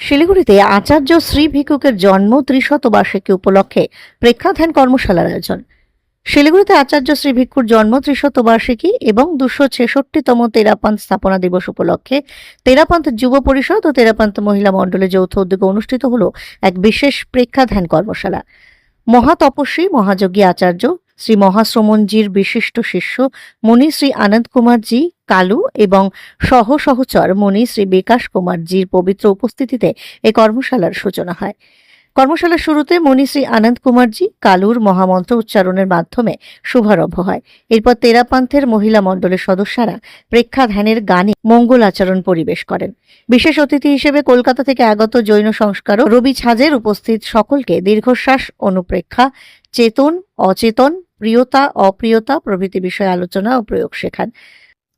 শিলিগুড়িতে আচার্য শ্রী ভিক্ষুকের জন্ম ত্রিশতবার্ষিকী উপলক্ষে প্রেক্ষাধ্যান কর্মশালার আয়োজন। শিলিগুড়িতে আচার্য শ্রী ভিক্ষুর জন্ম ত্রিশতবার্ষিকী এবং দুশো ছেষট্টিতম তেরাপান্ত স্থাপনা দিবস উপলক্ষে তেরাপান্ত যুব পরিষদ ও তেরাপান্ত মহিলা মণ্ডলের যৌথ উদ্যোগে অনুষ্ঠিত হল এক বিশেষ প্রেক্ষাধ্যান কর্মশালা। মহাতপস্বী, মহাযোগী আচার্য শ্রী মহাশ্রমণজির বিশিষ্ট শিষ্য মুনি শ্রী আনন্দ কুমারজি, কালু এবং সহ সহচর মণি শ্রী বিকাশ কুমারজির পবিত্র উপস্থিতিতে এই কর্মশালার সূচনা হয়। কর্মশালার শুরুতে মুনি শ্রী আনন্দ কুমারজি কালুর মহামন্ত্র উচ্চারণের মাধ্যমে শুভারম্ভ হয়। এরপর তেরাপান্থের মহিলা মণ্ডলের সদস্যরা প্রেক্ষাধ্যানের গানে মঙ্গল আচরণ পরিবেশ করেন। বিশেষ অতিথি হিসেবে কলকাতা থেকে আগত জৈন সংস্কারক রবি ছাজের উপস্থিত সকলকে দীর্ঘশ্বাস, অনুপ্রেক্ষা, চেতন, অচেতন প্রিয়তা অপ্রিয়তা প্রভৃতি বিষয়ে আলোচনা ও প্রয়োগ শেখান।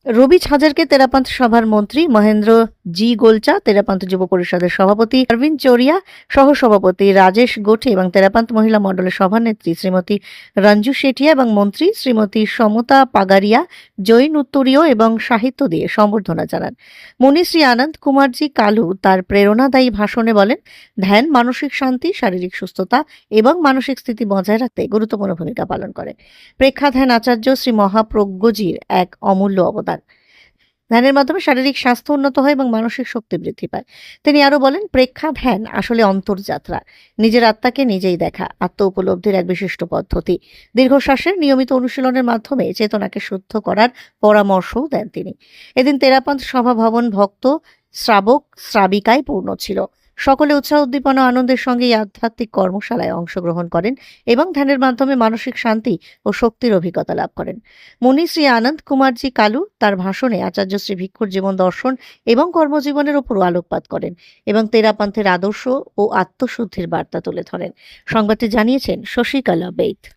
রবি ছাজারকে তেরাপান্ত সভার মন্ত্রী মহেন্দ্র জি গোলচা, তেরাপান্ত যুব পরিষদের সভাপতি অরবিন্দ চোরিয়া সহ সভাপতি রাজেশ গোঠে এবং তেরাপান্ত মহিলা মণ্ডলের সভানেত্রী শ্রীমতী রঞ্জু শেঠিয়া এবং মন্ত্রী শ্রীমতী সমতা পাগারিয়া, জৈন উত্তরীয় এবং সাহিত্য দিয়ে সম্বর্ধনা জানান। মুনি শ্রী আনন্দ কুমারজি কালু তার প্রেরণাদায়ী ভাষণে বলেন, ধ্যান, মানসিক শান্তি, শারীরিক সুস্থতা এবং মানসিক স্থিতি বজায় রাখতে গুরুত্বপূর্ণ ভূমিকা পালন করে। প্রেক্ষাধ্যান আচার্য শ্রী মহাপ্রজ্ঞজির এক অমূল্য অবদান। ধ্যানের মাধ্যমে শারীরিক স্বাস্থ্য উন্নত হয় এবং মানসিক শক্তি বৃদ্ধি পায়। তিনি আরও বলেন, প্রেক্ষা ধ্যান আসলে অন্তর্যাত্রা। নিজের আত্মাকে নিজেই দেখা আত্ম উপলব্ধির এক বিশিষ্ট পদ্ধতি। দীর্ঘশ্বাসের নিয়মিত অনুশীলনের মাধ্যমে চেতনাকে শুদ্ধ করার পরামর্শও দেন তিনি। এদিন তেরাপান্ত সভা ভবন ভক্ত শ্রাবক শ্রাবিকায় পূর্ণ ছিল। সকলে উৎসাহ উদ্দীপনা আনন্দের সঙ্গে এই আধ্যাত্মিক কর্মশালায় অংশগ্রহণ করেন এবং ধ্যানের মাধ্যমে মানসিক শান্তি ও শক্তির অভিজ্ঞতা লাভ করেন। মুনি শ্রী আনন্দ কুমারজি কালু তার ভাষণে আচার্য শ্রী ভিক্ষুর জীবন দর্শন এবং কর্মজীবনের উপরও আলোকপাত করেন এবং তেরাপান্থের আদর্শ ও আত্মশুদ্ধির বার্তা তুলে ধরেন। সংবাদটি জানিয়েছেন শশীকলা বেইত।